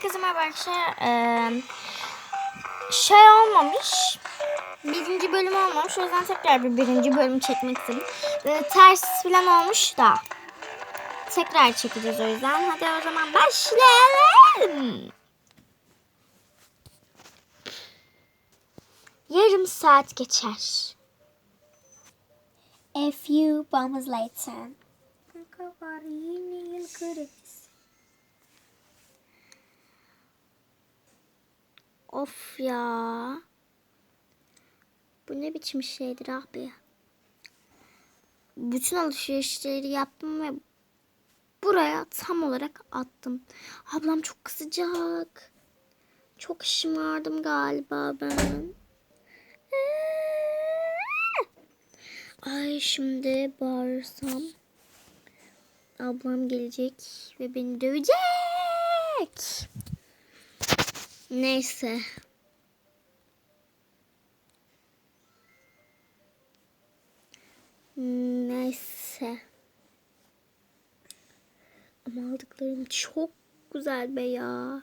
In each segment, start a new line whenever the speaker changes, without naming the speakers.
Herkese merhaba arkadaşlar. Ee, şey olmamış. Birinci bölüm olmamış. O yüzden tekrar bir birinci bölüm çekmek istedim. Böyle ters falan olmuş da. Tekrar çekeceğiz o yüzden. Hadi o zaman başlayalım. Yarım saat geçer.
A few moments later.
Of ya. Bu ne biçim şeydir abi? Bütün alışverişleri yaptım ve buraya tam olarak attım. Ablam çok kızacak. Çok şımardım galiba ben. Ay şimdi bağırsam ablam gelecek ve beni dövecek. Neyse. Neyse. Ama aldıklarım çok güzel be ya.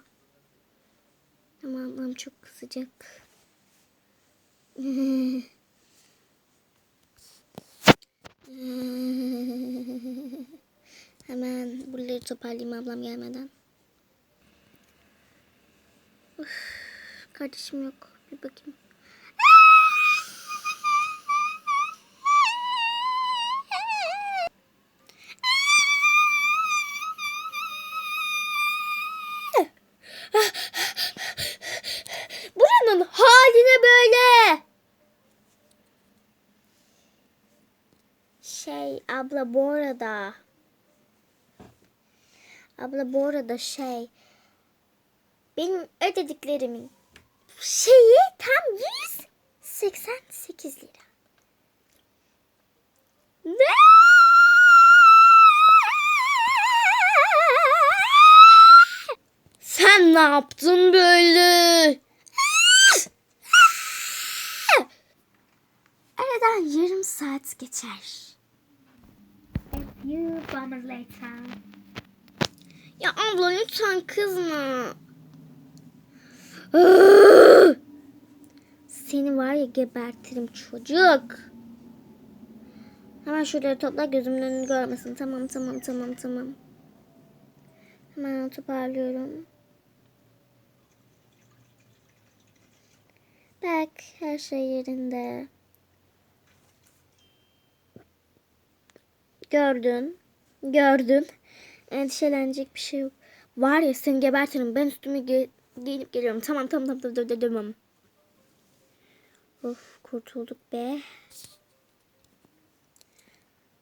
Ama ablam çok kızacak. Hemen buraları toparlayayım ablam gelmeden. Kardeşim yok. Bir bakayım. Buranın haline böyle. Şey abla bu arada. Abla bu arada şey. Benim ödediklerimin şeyi tam 188 lira. Ve sen ne yaptın böyle? Aradan yarım saat geçer.
A few moments later.
Ya abla lütfen kızma. Seni var ya gebertirim çocuk. Hemen şuraları topla gözümün önünü görmesin. Tamam tamam tamam tamam. Hemen toparlıyorum. Bak her şey yerinde. Gördün. Gördün. Endişelenecek bir şey yok. Var ya seni gebertirim. Ben üstümü ge giyinip geliyorum. Tamam tamam tamam tamam tamam. Of kurtulduk be.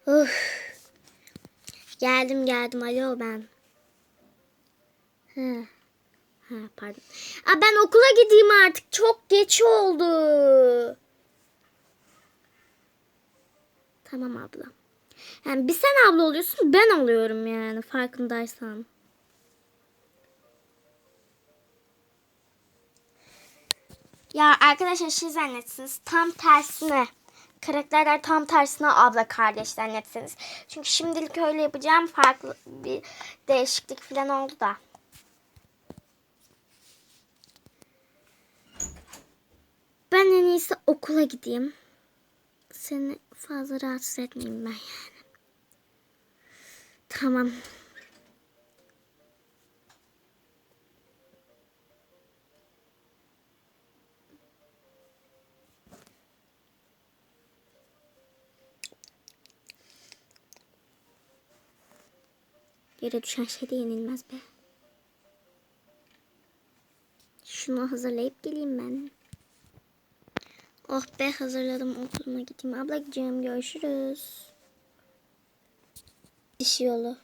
Of. Geldim geldim. Alo ben. Ha. Ha pardon. Aa, ben okula gideyim artık. Çok geç oldu. Tamam abla. Yani bir sen abla oluyorsun ben oluyorum yani farkındaysan. Ya arkadaşlar şey zannetsiniz tam tersine. Karakterler tam tersine abla kardeş zannetsiniz. Çünkü şimdilik öyle yapacağım farklı bir değişiklik falan oldu da. Ben en iyisi okula gideyim. Seni fazla rahatsız etmeyeyim ben yani. Tamam. Yere düşen şey de yenilmez be. Şunu hazırlayıp geleyim ben. Oh be hazırladım okuluma gideyim. Abla gideceğim görüşürüz. İş yolu.